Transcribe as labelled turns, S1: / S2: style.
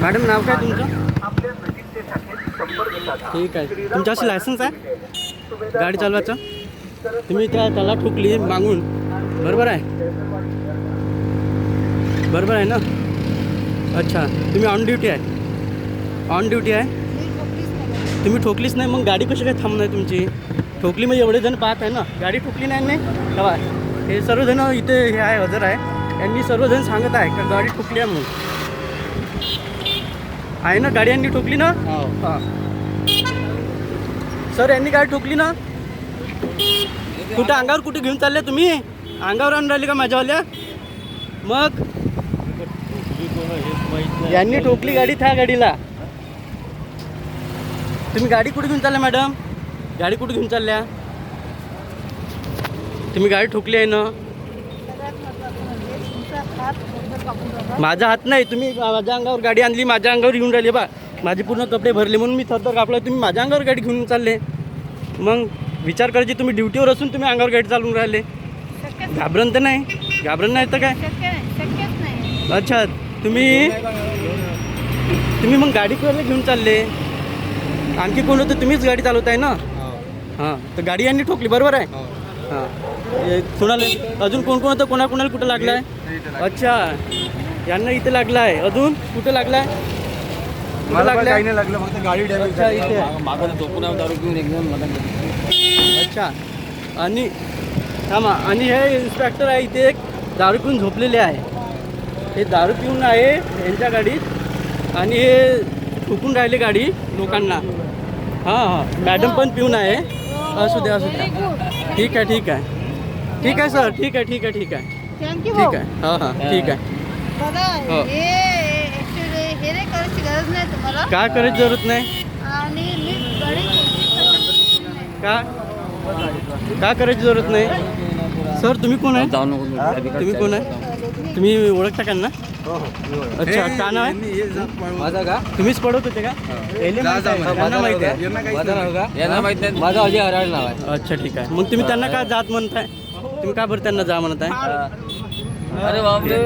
S1: Madam नाव काय तुमचं? ठीक आहे. तुमच्याशी लायसन्स आहे? गाडी चालवायचं? तुम्ही त्या त्याला ठोकली मागून. बरोबर आहे? बरोबर आहे ना? अच्छा. तुम्ही ऑन ड्युटी आहे. ऑन ड्युटी आहे? तुम्ही ठोकलीच नाही मग गाडी कशी काय थांबणार तुमची? ठोकली म्हणजे एवढे जण पाहत आहे ना? गाडी ठोकली नाही नाही तेव्हा हे सर्वजण इथे हे आहे हजर आहे. यांनी सर्वजण सांगत आहे का गाडी ठोकली आहे म्हणून. आहे ना गाडी यांनी ठोकली ना? हां. सर यांनी गाडी ठोकली ना? कुठं अंगावर कुठे घेऊन चालले तुम्ही? अंगावर आणून राहिले का माझ्यावाल्या? मग? यांनी ठोकली गाडी त्या गाडीला. तुम्ही गाडी कुठे घेऊन चालल्या मॅडम? गाडी कुठे घेऊन चालल्या? तुम्ही गाडी ठोकली आहे ना? माझा हात नाही तुम्ही माझ्या अंगावर गाडी आणली माझ्या अंगावर घेऊन राहिले बा. माझे पूर्ण कपडे भरले म्हणून मी थरथर कापला तुम्ही माझ्या अंगावर गाडी घेऊन चालले. मग विचार करायची तुम्ही ड्युटीवर असून तुम्ही अंगावर गाडी चालवून राहिले. घाबरण तर नाही? घाबरण नाही तर काय? अच्छा तुम्ही तुम्ही मग गाडी कोणाला घेऊन चालले? आणखी कोण होतं? तुम्हीच गाडी चालवताय ना? हां. तर गाडी यांनी ठोकली बरोबर आहे? हां. हे कोणाला अजून कोण कोण होतं? कोणा कोणाला कुठं लागलं आहे अच्छा. यांना इथे लागलं आहे अजून कुठं लागलं आहे कुठं लागलं आहे?
S2: लागलं फक्त गाडी
S1: अच्छा इथे. आहे.
S2: मागं झोपून दारू घेऊन एकदम मदन
S1: अच्छा. आणि थांबा. आणि हे इन्स्पेक्टर आहे इथे एक दारू पिऊन झोपलेले आहे. हे दारू पिऊन आहे यांच्या गाडीत. आणि हे ठोकून राहिले गाडी लोकांना. हां हां. मॅडम पण पिऊन आहे. असू द्या असू द्या ठीक आहे ठीक आहे. ठीक आहे सर. ठीक आहे ठीक आहे ठीक आहे.
S3: थँक्यू
S1: ठीक आहे. हां हां. ठीक आहे. हो.
S3: हे हे नाही करायची गरज नाही तुम्हाला.
S1: काय करायची जरूरत नाही?
S3: आणि मी.
S1: का? का करायची जरूरत नाही? सर तुम्ही कोण आहे?
S2: जाऊ नको
S1: तुम्ही कोण आहे? तुम्ही ओळखता का ना अच्छा का नाव आहे?
S2: माझा का?
S1: तुम्हीच पडवत होते का? याले माहीत आहे, त्यांना माहिती आहे.
S2: माझं नाव का? यांना माहीत नाही माझं अजय हराळ नाव आहे.
S1: अच्छा ठीक आहे. मग तुम्ही त्यांना का जात म्हणताय? तुम्ही का बरं त्यांना जा म्हणताय?
S2: अरे बापरे.